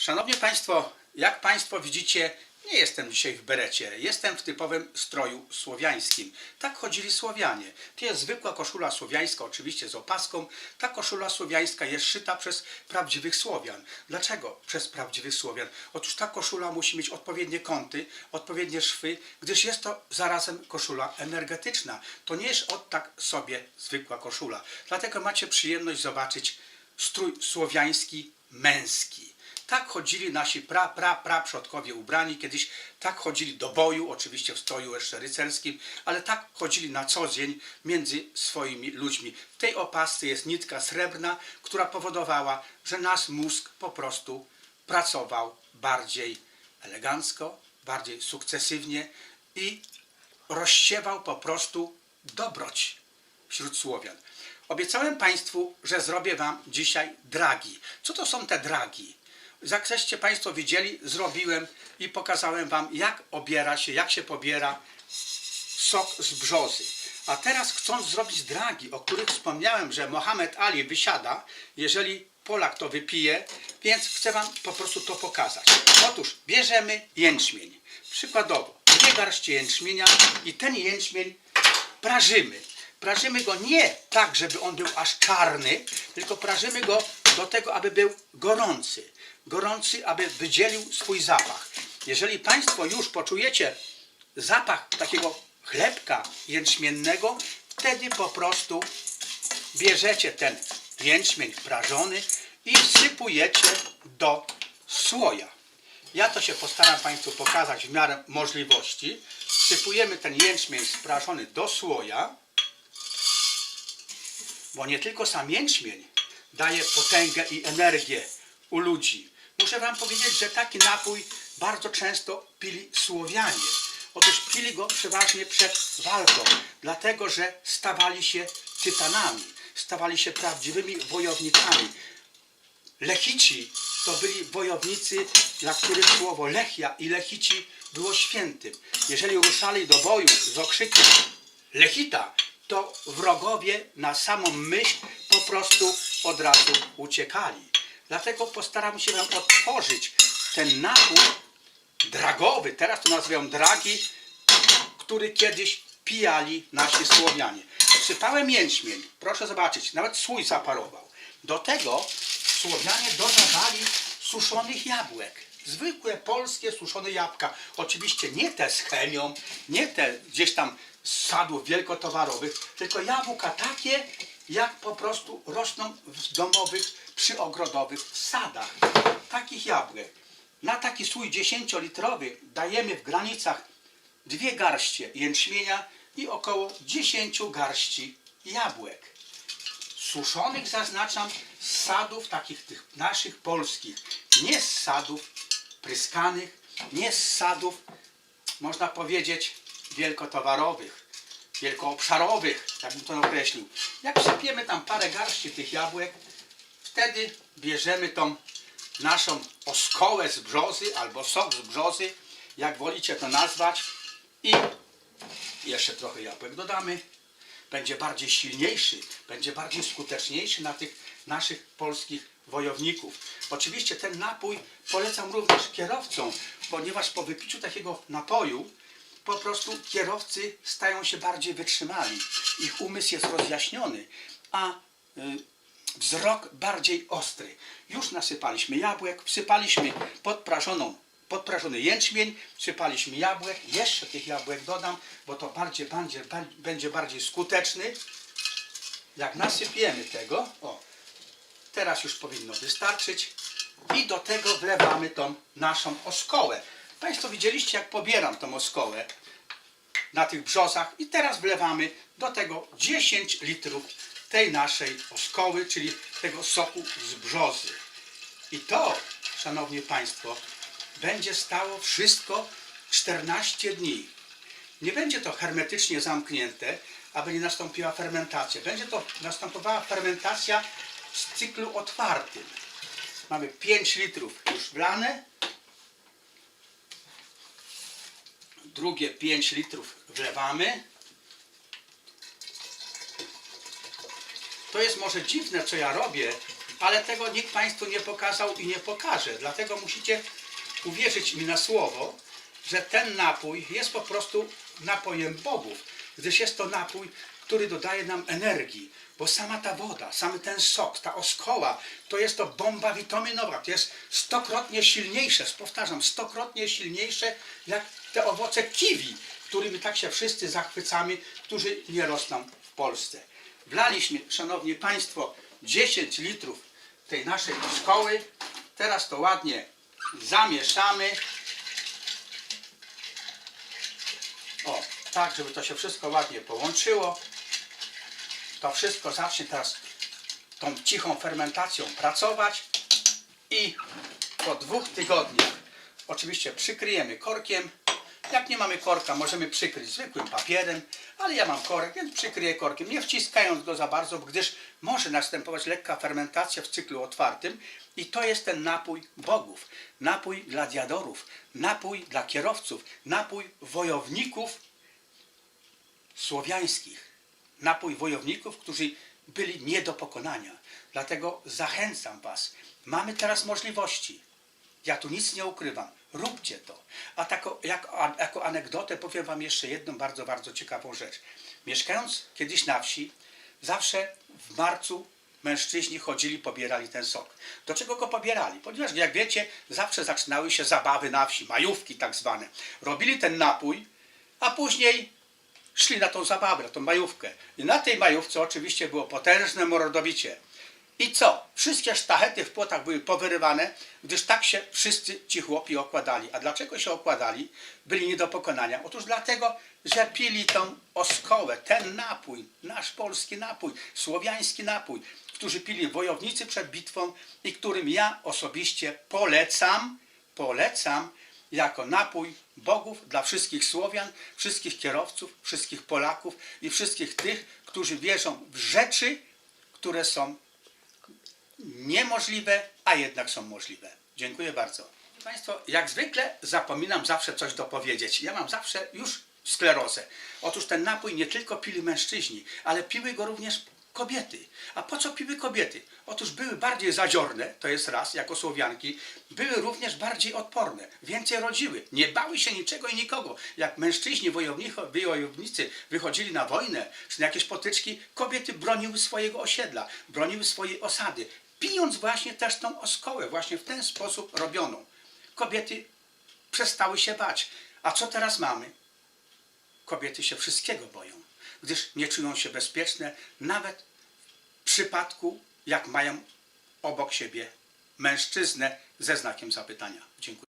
Szanowni Państwo, jak Państwo widzicie, nie jestem dzisiaj w berecie, jestem w typowym stroju słowiańskim. Tak chodzili Słowianie. To jest zwykła koszula słowiańska, oczywiście z opaską. Ta koszula słowiańska jest szyta przez prawdziwych Słowian. Dlaczego przez prawdziwych Słowian? Otóż ta koszula musi mieć odpowiednie kąty, odpowiednie szwy, gdyż jest to zarazem koszula energetyczna. To nie jest od tak sobie zwykła koszula. Dlatego macie przyjemność zobaczyć strój słowiański męski. Tak chodzili nasi pra, pra, pra przodkowie ubrani kiedyś, tak chodzili do boju, oczywiście w stroju jeszcze rycerskim, ale tak chodzili na co dzień między swoimi ludźmi. W tej opasce jest nitka srebrna, która powodowała, że nasz mózg po prostu pracował bardziej elegancko, bardziej sukcesywnie i rozsiewał po prostu dobroć wśród Słowian. Obiecałem Państwu, że zrobię Wam dzisiaj dragi. Co to są te dragi? Jak Państwo widzieli, zrobiłem i pokazałem Wam, jak obiera się, jak się pobiera sok z brzozy. A teraz chcąc zrobić dragi, o których wspomniałem, że Mohamed Ali wysiada, jeżeli Polak to wypije, więc chcę Wam po prostu to pokazać. Otóż bierzemy jęczmień. Przykładowo, dwie garści jęczmienia i ten jęczmień prażymy. Prażymy go nie tak, żeby on był aż czarny, tylko prażymy go do tego, aby był gorący. Gorący, aby wydzielił swój zapach. Jeżeli Państwo już poczujecie zapach takiego chlebka jęczmiennego, wtedy po prostu bierzecie ten jęczmień prażony i wsypujecie do słoja. Ja to się postaram Państwu pokazać w miarę możliwości. Wsypujemy ten jęczmień sprażony do słoja, bo nie tylko sam jęczmień daje potęgę i energię u ludzi. Muszę Wam powiedzieć, że taki napój bardzo często pili Słowianie. Otóż pili go przeważnie przed walką, dlatego że stawali się tytanami, stawali się prawdziwymi wojownikami. Lechici to byli wojownicy, dla których słowo Lechia i Lechici było świętym. Jeżeli ruszali do boju z okrzykiem Lechita, to wrogowie na samą myśl po prostu od razu uciekali. Dlatego postaram się Wam otworzyć ten napój dragowy, teraz to nazywam dragi, który kiedyś pijali nasi Słowianie. Wsypałem jęczmień, proszę zobaczyć, nawet słój zaparował. Do tego Słowianie dodawali suszonych jabłek. Zwykłe polskie suszone jabłka. Oczywiście nie te z chemią, nie te gdzieś tam z sadów wielkotowarowych, tylko jabłka takie, jak po prostu rosną w domowych, przyogrodowych sadach. Takich jabłek. Na taki słój 10-litrowy dajemy w granicach dwie garście jęczmienia i około 10 garści jabłek. Suszonych zaznaczam z sadów takich tych naszych polskich, nie z sadów pryskanych, nie z sadów, można powiedzieć, wielkotowarowych, wielkoobszarowych, tak bym to określił. Jak wsypiemy tam parę garści tych jabłek, wtedy bierzemy tą naszą oskołę z brzozy albo sok z brzozy, jak wolicie to nazwać i jeszcze trochę jabłek dodamy. Będzie bardziej silniejszy, będzie bardziej skuteczniejszy na tych naszych polskich wojowników. Oczywiście ten napój polecam również kierowcom, ponieważ po wypiciu takiego napoju po prostu kierowcy stają się bardziej wytrzymali. Ich umysł jest rozjaśniony, a y, wzrok bardziej ostry. Już nasypaliśmy jabłek, wsypaliśmy podprażoną, podprażony jęczmień, wsypaliśmy jabłek, jeszcze tych jabłek dodam, bo to bardziej, będzie, będzie bardziej skuteczny. Jak nasypiemy tego, o, teraz już powinno wystarczyć i do tego wlewamy tą naszą oskołę. Państwo widzieliście jak pobieram tą oskołę na tych brzozach i teraz wlewamy do tego 10 litrów tej naszej oskoły, czyli tego soku z brzozy. I to, Szanowni Państwo, będzie stało wszystko 14 dni. Nie będzie to hermetycznie zamknięte, aby nie nastąpiła fermentacja. Będzie to następowała fermentacja w cyklu otwartym. Mamy 5 litrów już wlane, drugie 5 litrów wlewamy. To jest może dziwne, co ja robię, ale tego nikt Państwu nie pokazał i nie pokaże. Dlatego musicie uwierzyć mi na słowo, że ten napój jest po prostu napojem bogów, gdyż jest to napój, który dodaje nam energii, bo sama ta woda, sam ten sok, ta oskoła, to jest to bomba witaminowa, to jest stokrotnie silniejsze, powtarzam, stokrotnie silniejsze jak te owoce kiwi, którymi tak się wszyscy zachwycamy, którzy nie rosną w Polsce. Wlaliśmy, szanowni państwo, 10 litrów tej naszej szkoły. Teraz to ładnie zamieszamy. O, tak, żeby to się wszystko ładnie połączyło. To wszystko zacznie teraz tą cichą fermentacją pracować i po dwóch tygodniach oczywiście przykryjemy korkiem. Jak nie mamy korka, możemy przykryć zwykłym papierem, ale ja mam korek, więc przykryję korkiem, nie wciskając go za bardzo, gdyż może następować lekka fermentacja w cyklu otwartym i to jest ten napój bogów, napój gladiatorów, napój dla kierowców, napój wojowników słowiańskich, napój wojowników, którzy byli nie do pokonania. Dlatego zachęcam Was. Mamy teraz możliwości. Ja tu nic nie ukrywam. Róbcie to. A tako, jak, a, jako anegdotę powiem Wam jeszcze jedną bardzo, bardzo ciekawą rzecz. Mieszkając kiedyś na wsi, zawsze w marcu mężczyźni chodzili, pobierali ten sok. Do czego go pobierali? Ponieważ, jak wiecie, zawsze zaczynały się zabawy na wsi, majówki tak zwane. Robili ten napój, a później szli na tą zabawę, na tą majówkę. I na tej majówce oczywiście było potężne mordowicie. I co? Wszystkie sztachety w płotach były powyrywane, gdyż tak się wszyscy ci chłopi okładali. A dlaczego się okładali? Byli nie do pokonania. Otóż dlatego, że pili tą oskołę, ten napój, nasz polski napój, słowiański napój, którzy pili wojownicy przed bitwą i którym ja osobiście polecam, polecam jako napój bogów dla wszystkich Słowian, wszystkich kierowców, wszystkich Polaków i wszystkich tych, którzy wierzą w rzeczy, które są niemożliwe, a jednak są możliwe. Dziękuję bardzo. Państwo, jak zwykle zapominam zawsze coś dopowiedzieć. Ja mam zawsze już sklerozę. Otóż ten napój nie tylko pili mężczyźni, ale piły go również kobiety. A po co piły kobiety? Otóż były bardziej zadziorne, to jest raz, jako Słowianki, były również bardziej odporne, więcej rodziły, nie bały się niczego i nikogo. Jak mężczyźni, wojownicy wychodzili na wojnę czy na jakieś potyczki, kobiety broniły swojego osiedla, broniły swojej osady, pijąc właśnie też tą oskołę, właśnie w ten sposób robioną. Kobiety przestały się bać. A co teraz mamy? Kobiety się wszystkiego boją, gdyż nie czują się bezpieczne, nawet w przypadku, jak mają obok siebie mężczyznę ze znakiem zapytania. Dziękuję.